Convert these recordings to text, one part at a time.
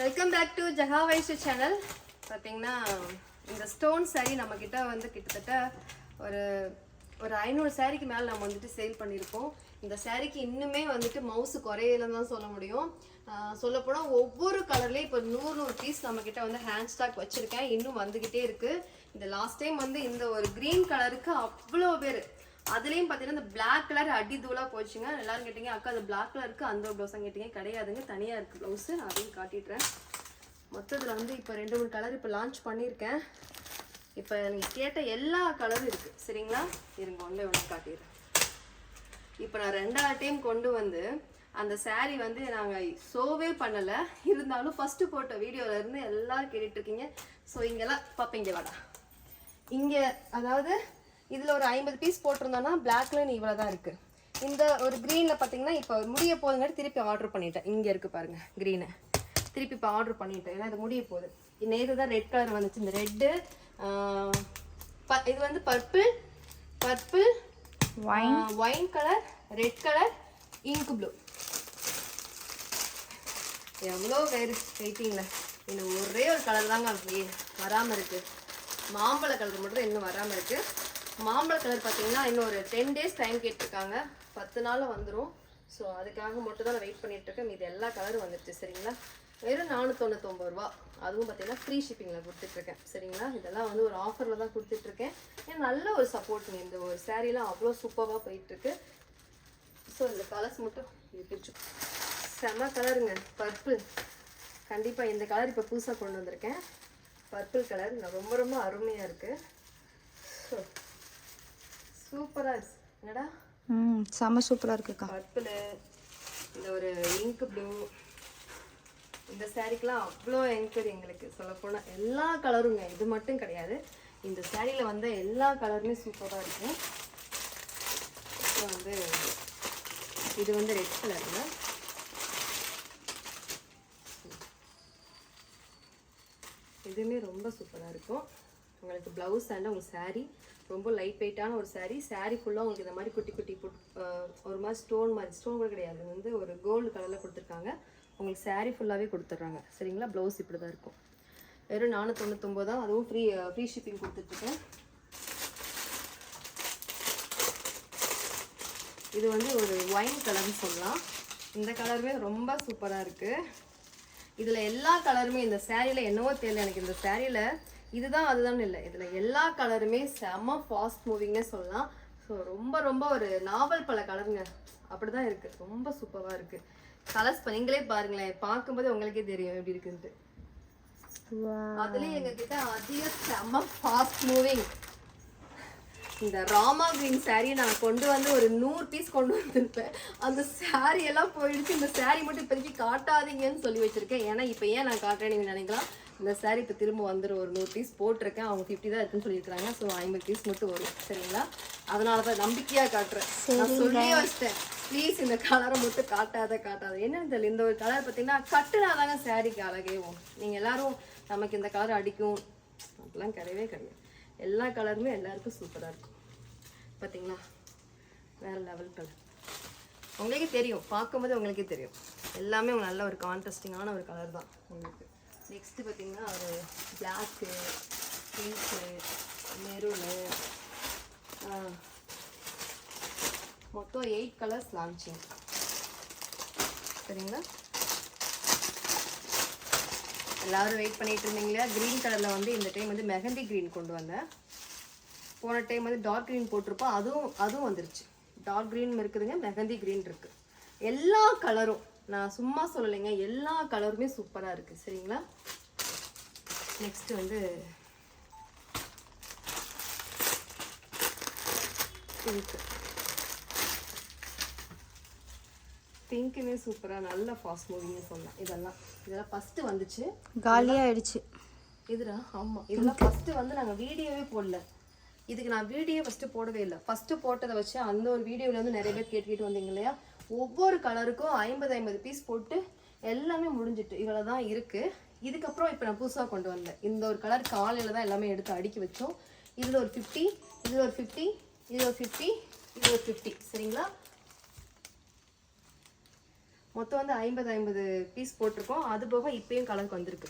Welcome back to Jaha Vaishu channel பார்த்தீங்கன்னா இந்த stone sari நம்மக்கிட்ட வந்து கிட்டத்தட்ட ஒரு ஒரு ஐநூறு சாரிக்கு மேலே நம்ம வந்துட்டு சேல் பண்ணியிருக்கோம். இந்த சாரிக்கு இன்னுமே வந்துட்டு மவுசு குறையலன்னு தான் சொல்ல முடியும். சொல்லப்போனால் ஒவ்வொரு கலர்லேயும் இப்போ நூறு நூறு பீஸ் நம்மக்கிட்ட வந்து ஹேண்ட் ஸ்டாக் வச்சுருக்கேன். இன்னும் வந்துக்கிட்டே இருக்குது இந்த லாஸ்ட் டைம் வந்து இந்த ஒரு க்ரீன் கலருக்கு அவ்வளோ பேர் அதுலேயும் பார்த்தீங்கன்னா இந்த பிளாக் கலர் அடி தூளாக போச்சுங்க. எல்லாரும் கேட்டீங்க அக்கா அது Black கலருக்கு அந்த ப்ளவுஸாக கேட்டீங்க. கிடையாதுங்க தனியாக இருக்குது ப்ளவுஸு அதையும் காட்டிடுறேன். மொத்தத்தில் வந்து இப்போ ரெண்டு மூணு கலர் இப்போ லான்ச் பண்ணியிருக்கேன். இப்போ நீங்கள் கேட்ட எல்லா கலரும் இருக்குது சரிங்களா? இருங்க ஒன்றே ஒன்று காட்டிடுறேன். இப்போ நான் ரெண்டாவது டைம் கொண்டு வந்து அந்த saree வந்து நாங்கள் ஷோவே பண்ணலை. இருந்தாலும் ஃபஸ்ட்டு போட்ட வீடியோவிலேருந்து இருந்து கேட்டுட்ருக்கீங்க ஸோ இங்கெல்லாம் பார்ப்பீங்க வாடா. இங்கே அதாவது இதில் ஒரு ஐம்பது பீஸ் போட்டிருந்தோன்னா பிளாக்ல இவ்வளோ தான் இருக்குது இந்த ஒரு க்ரீனில் பார்த்தீங்கன்னா இப்போ முடிய போதுங்காட்டி திருப்பி ஆர்டர் பண்ணிட்டேன். இங்கே இருக்குது பாருங்க க்ரீனை திருப்பி இப்போ ஆர்டர் பண்ணிட்டேன். ஏன்னா இது முடிய போகுது. நேற்று தான் ரெட் கலர் வந்துச்சு. இந்த ரெட்டு இது வந்து purple purple wine colour red colour ink blue எவ்வளோ வேறு வெயிட்டிங்கில் இன்னும் ஒரே ஒரு கலர் தாங்க வராமல் இருக்குது மாம்பழ கலர் மட்டும் இன்னும் வராமல் இருக்குது மாம்பழ கலர் பார்த்தீங்கன்னா இன்னும் ஒரு டென் டேஸ் டைம் கேட்டிருக்காங்க. பத்து நாளில் வந்துடும் ஸோ அதுக்காக மட்டும் தான் நான் வெயிட் பண்ணிட்டு இருக்கேன். எல்லா கலரும் வந்துடுச்சு சரிங்களா? வெறும் நானூற்றொண்ணூத்தொம்பது ரூபா. அதுவும் பார்த்தீங்கன்னா ஃப்ரீ ஷிப்பிங்கில் கொடுத்துட்ருக்கேன் சரிங்களா? இதெல்லாம் வந்து ஒரு ஆஃபரில் தான் கொடுத்துட்ருக்கேன் ஏன் நல்ல ஒரு சப்போர்ட்டுங்க இந்த ஒரு சேரீலாம் அவ்வளோ சூப்பராக போயிட்டுருக்கு. ஸோ இந்த கலர்ஸ் மட்டும் பிடிச்சி. செம கலருங்க பர்பிள் கண்டிப்பாக இந்த கலர் இப்போ புதுசாக கொண்டு வந்திருக்கேன். பர்பிள் கலர் ரொம்ப ரொம்ப அருமையாக இருக்குது ஸோ சூப்பராக இருக்கு. என்னடா? ம் செம்ம சூப்பராக இருக்குக்கா. பர்பிள் இந்த ஒரு இங்க் ப்ளூ இந்த சாரீக்கெலாம் அவ்வளோ என்கரி எங்களுக்கு சொல்லப்போனால் எல்லா கலருங்க இது மட்டும் கிடையாது. இந்த சாரியில் வந்த எல்லா கலருமே சூப்பராக இருக்கும் அப்புறம் வந்து இது வந்து ரெட் கலருங்க இதுவுமே ரொம்ப சூப்பராக இருக்கும். உங்களுக்கு ப்ளவுஸ் அண்ட் உங்களுக்கு saree. ரொம்ப லைட் வெயிட்டான ஒரு சாரீ சாரீ ஃபுல்லாக உங்களுக்கு இந்த மாதிரி குட்டி குட்டி புட் ஒரு மாதிரி ஸ்டோன் மாதிரி ஸ்டோன் கூட கிடையாது. இது வந்து ஒரு கோல்டு கலரில் கொடுத்துருக்காங்க. உங்களுக்கு சாரீ ஃபுல்லாகவே கொடுத்துட்றாங்க. சரிங்களா? ப்ளவுஸ் இப்படி தான் இருக்கும். வெறும் நானூற்றொண்ணூத்தொம்பது தான். அதுவும் ஃப்ரீ ஃப்ரீ ஷிப்பிங் கொடுத்துட்ருக்கேன். இது வந்து ஒரு ஒயின் கலர்னு சொல்லலாம். இந்த கலருமே ரொம்ப சூப்பராக இருக்குது இதில் எல்லா கலருமே இந்த சேரீயில் என்னவோ தெரியல எனக்கு. இந்த சேரீயில் இதுதான் அதுதான் இல்லை. இதில் எல்லா கலருமே செம ஃபாஸ்ட் மூவிங்னே சொல்லலாம். ஸோ ரொம்ப ரொம்ப ஒரு நாவல் பல கலருங்க அப்படி தான் இருக்குது ரொம்ப சூப்பராக இருக்குது கலர்ஸ் நீங்களே பாருங்களேன். பார்க்கும்போது உங்களுக்கே தெரியும் எப்படி இருக்குன்ட்டு. அதுலேயும் எங்ககிட்ட அதிக செம ஃபாஸ்ட் மூவிங் இந்த ராமா கிரீன் saree நான் கொண்டு வந்து ஒரு நூறு பீஸ் கொண்டு வந்திருப்பேன். அந்த saree எல்லாம் போயிடுச்சு. இந்த saree மட்டும் இப்போதைக்கு காட்டாதீங்கன்னு சொல்லி வச்சிருக்கேன். ஏன்னா இப்போ ஏன் நான் காட்டுறேன் நீங்கள் நினைக்கலாம். இந்த saree இப்போ திரும்ப வந்துடும் ஒரு நூறு பீஸ் போட்டிருக்கேன். அவங்க ஃபிஃப்டி தான் இருக்குன்னு சொல்லியிருக்காங்க ஸோ ஐம்பது பீஸ் மட்டும் வரும். சரிங்களா? அதனால தான் நம்பிக்கையாக காட்டுறேன். நான் சொல்லியே வச்சிட்டேன். ப்ளீஸ் இந்த கலரை மட்டும் காட்டாத காட்டாத. என்னன்னு தெரியல இந்த ஒரு கலர் பார்த்தீங்கன்னா கட்டுனாதாங்க சாரிக்கு அழகேவும் நீங்கள் எல்லாரும் நமக்கு இந்த கலர் அடிக்கும். அப்படிலாம் கிடையவே கிடையாது. எல்லா கலருமே எல்லாருக்கும் சூப்பராக இருக்கும். பார்த்தீங்களா வேறு லெவல் கலர் உங்களுக்கே தெரியும். பார்க்கும்போது உங்களுக்கே தெரியும். எல்லாமே உங்களுக்கு நல்ல ஒரு கான்ட்ரஸ்டிங்கான ஒரு கலர் தான் உங்களுக்கு. நெக்ஸ்ட்டு பார்த்தீங்கன்னா ஒரு பிளாக்கு பிங்க்கு மெரூனு மொத்தம் எயிட் கலர்ஸ் லான்ச்சிங் சரிங்களா எல்லாரும் வெயிட் பண்ணிட்டு இருந்தீங்களா? க்ரீன் கலரில் வந்து இந்த டைம் வந்து மெஹந்தி க்ரீன் கொண்டு வந்தேன். போன டைம் வந்து டார்க் க்ரீன் போட்டிருப்போம். அதுவும் அதுவும் வந்துருச்சு. டார்க் க்ரீன் இருக்குதுங்க மெஹந்தி க்ரீன் இருக்குது எல்லா கலரும் நான் சும்மா சொல்லலைங்க எல்லா கலருமே சூப்பராக இருக்குது சரிங்களா? நெக்ஸ்ட் வந்து பிங்க் பிங்க்குமே சூப்பராக நல்ல ஃபாஸ்ட் மூவிங்னு சொல்லலாம் இதெல்லாம் இதெல்லாம் ஃபஸ்ட்டு வந்துச்சு. காலியாகிடுச்சு இதுடா ஆமாம் இதெல்லாம் ஃபஸ்ட்டு வந்து நாங்கள் வீடியோவே போடல. இதுக்கு நான் வீடியோ ஃபஸ்ட்டு போடவே இல்லை. ஃபஸ்ட்டு போட்டதை வச்சு அந்த ஒரு வீடியோவில் வந்து நிறைய பேர் கேட்டுக்கிட்டு வந்தீங்க இல்லையா? ஒவ்வொரு கலருக்கும் ஐம்பது ஐம்பது பீஸ் போட்டு எல்லாமே முடிஞ்சிட்டு இவ்வளோ தான் இருக்குது இதுக்கப்புறம் இப்போ நான் புதுசாக கொண்டு வந்தேன். இந்த ஒரு கலர் காலையில் தான் எல்லாமே எடுத்து அடுக்கி வச்சோம். இதில் ஒரு ஃபிஃப்டி இதில் ஒரு ஃபிஃப்டி இது ஒரு ஃபிஃப்டி இது ஒரு ஃபிஃப்டி சரிங்களா? மொத்தம் வந்து ஐம்பது ஐம்பது பீஸ் போட்டிருக்கோம். அது போக இப்பயும் கலருக்கு வந்திருக்கு.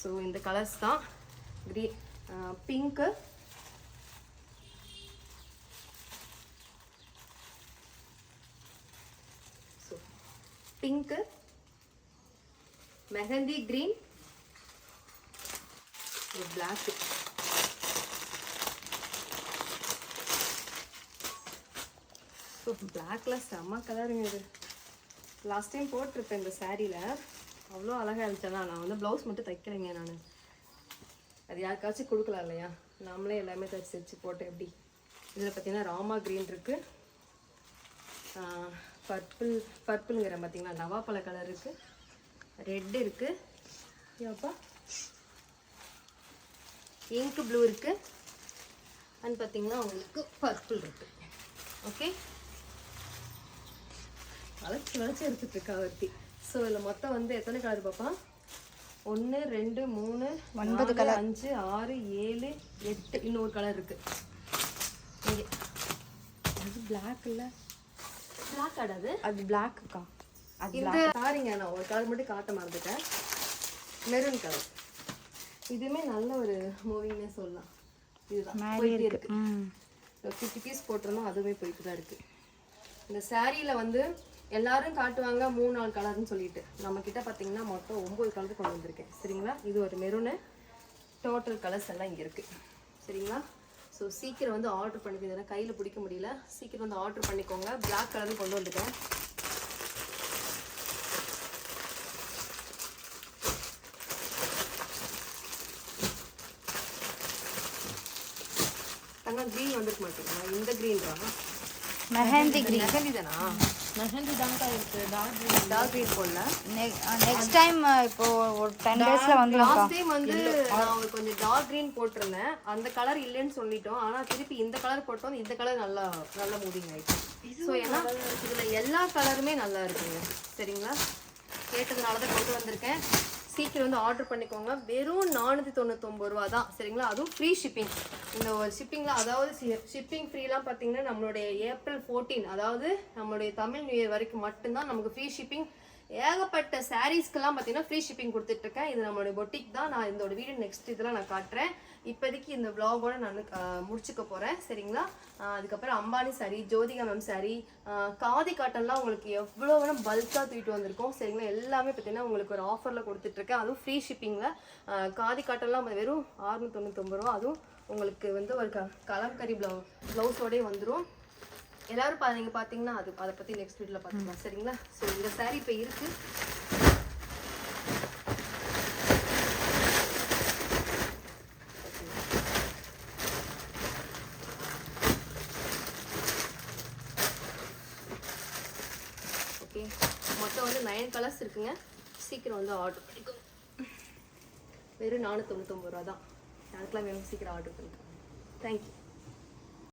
ஸோ இந்த கலர்ஸ் தான் green pink so pink mehendi green black so பிளாக்ல செம்ம கலருங்க இது. லாஸ்ட் டைம் போட்டிருப்பேன் இந்த சாரியில் அவ்வளோ அழகாக இருந்துச்சுன்னா நான் வந்து ப்ளவுஸ் மட்டும் தைக்கலைங்க நான். அது யாருக்காச்சும் கொடுக்கலாம் இல்லையா? நாமளே எல்லாமே தச்சு தச்சு போட்டு எப்படி? இதில் பார்த்தீங்கன்னா ராமா க்ரீன் இருக்குது பர்பிள் பர்பிள்ங்கிற பார்த்தீங்கன்னா நவாப்பழ கலர் இருக்குது ரெட் இருக்குது ஏப்பா இங்க் ப்ளூ இருக்குது அண்ட் பார்த்தீங்கன்னா உங்களுக்கு பர்பிள் இருக்குது ஓகே வளைச்சி வளைச்சி எடுத்துட்டு இருக்கா ஒருத்தி ஸோ இதில் மொத்தம் வந்து எத்தனை கலர் பாப்பா? ஒன்று ரெண்டு மூணு ஒன்பது கலர் அஞ்சு ஆறு ஏழு எட்டு. இன்னொரு கலர் இருக்கு. இங்கே. அது பிளாக் இல்ல? பிளாக் ஆடாது அது? பிளாக்குக்கா அது சாரிங்க நான் ஒரு கலர் மட்டும் காட்ட மறந்துட்டேன். மெரூன் கலர் இதுவுமே நல்ல ஒரு மூவிங்னே சொல்லலாம். இதுதான். போயிட்டே இருக்கு. ஃபிஃப்டி பீஸ் போட்டிருந்தோம் அதுவுமே போயிட்டு தான் இருக்கு. இந்த சாரியில் வந்து எல்லாரும் காட்டுவாங்க மூணு நாலு கலர்னு சொல்லிட்டு. நம்ம கிட்ட பார்த்தீங்கன்னா மொத்தம் ஒம்பது கலர் கொண்டு வந்திருக்கேன். சரிங்களா? இது ஒரு மெரூனு டோட்டல் கலர்ஸ் எல்லாம் இங்கே இருக்கு. சரிங்களா? ஸோ சீக்கிரம் வந்து ஆர்டர் பண்ணிக்கிறதுனா கையில் பிடிக்க முடியல. சீக்கிரம் வந்து ஆர்டர் பண்ணிக்கோங்க. Black கலர் கொண்டு வந்துட்டேன் தங்கம் க்ரீன் வந்துருக்க மாட்டேங்களா இந்த க்ரீன் தான். மெஹந்தி கிரீன் மெஹந்தி தானா? மெஹந்தி தான்க்கா இருக்கு. டார்க் க்ரீன் டார்க் க்ரீன் போடல. நெக்ஸ்ட் டைம் இப்போ ஒரு டென் டேஸ்ல வந்துரும்க்கா. லாஸ்ட் டைம் வந்து நான் ஒரு கொஞ்சம் டார்க் க்ரீன் போட்டிருந்தேன். அந்த கலர் இல்லைன்னு சொல்லிட்டோம். ஆனா திருப்பி இந்த கலர் போட்டோம் இந்த கலர் நல்லா நல்ல மூவிங் ஆயிடுச்சு ஸோ ஏன்னா இதுல எல்லா கலருமே நல்லா இருக்குங்க. சரிங்களா? கேட்டதுனால தான் கொண்டு வந்திருக்கேன். சீக்கிரம் வந்து ஆர்டர் பண்ணிக்கோங்க. வெறும் நானூற்றி தொண்ணூத்தொம்பது ரூபா தான் சரிங்களா? அதுவும் ஃப்ரீ ஷிப்பிங் இந்த ஒரு ஷிப்பிங்கில் அதாவது ஷிப்பிங் ஃப்ரீலாம் பார்த்தீங்கன்னா நம்மளுடைய ஏப்ரல் ஃபோர்டீன் அதாவது நம்மளுடைய தமிழ் நியூ இயர் வரைக்கும் மட்டும்தான் நமக்கு ஃப்ரீ ஷிப்பிங் ஏகப்பட்ட சாரீஸ்க்கெல்லாம் பார்த்தீங்கன்னா ஃப்ரீ ஷிப்பிங் கொடுத்துட்ருக்கேன் இது நம்மளுடைய பொட்டிக் தான். நான் இதோட வீடியோ நெக்ஸ்ட் இதெல்லாம் நான் காட்டுறேன். இப்போதைக்கு இந்த விலாகோட நான் முடிச்சுக்க போகிறேன் சரிங்களா? அதுக்கப்புறம் அம்பானி சாரி ஜோதிகா மேம் சாரி காதி காட்டன்லாம் உங்களுக்கு எவ்வளோ வேணும் பல்காக தூக்கிட்டு வந்திருக்கோம். சரிங்களா? எல்லாமே பார்த்தீங்கன்னா உங்களுக்கு ஒரு ஆஃபரில் கொடுத்துட்ருக்கேன். அதுவும் ஃப்ரீ ஷிப்பிங்கில் காதி காட்டன்லாம் வெறும் அறுநூத்தொண்ணூத்தொம்பது ரூபா. அதுவும் உங்களுக்கு வந்து ஒரு க கலம்கரி ப்ளவு ப்ளவுஸோடய வந்துடும் எல்லாரும் நீங்கள் பார்த்தீங்கன்னா அது அதை பற்றி நெக்ஸ்ட் வீட்டில் பார்த்துக்கலாம். சரிங்களா? ஸோ இந்த சாரீ இப்போ இருக்குது ஓகே நயன் கலர்ஸ் இருக்குங்க. சீக்கிரம் வந்து ஆர்டர் பண்ணிக்கோங்க. வெறும் நானூற்றி தொண்ணூத்தொம்பது ரூபா தான் யாருக்கெல்லாம் வேணும் சீக்கிரம் ஆர்டர் பண்ணிக்கோங்க. தேங்க்யூ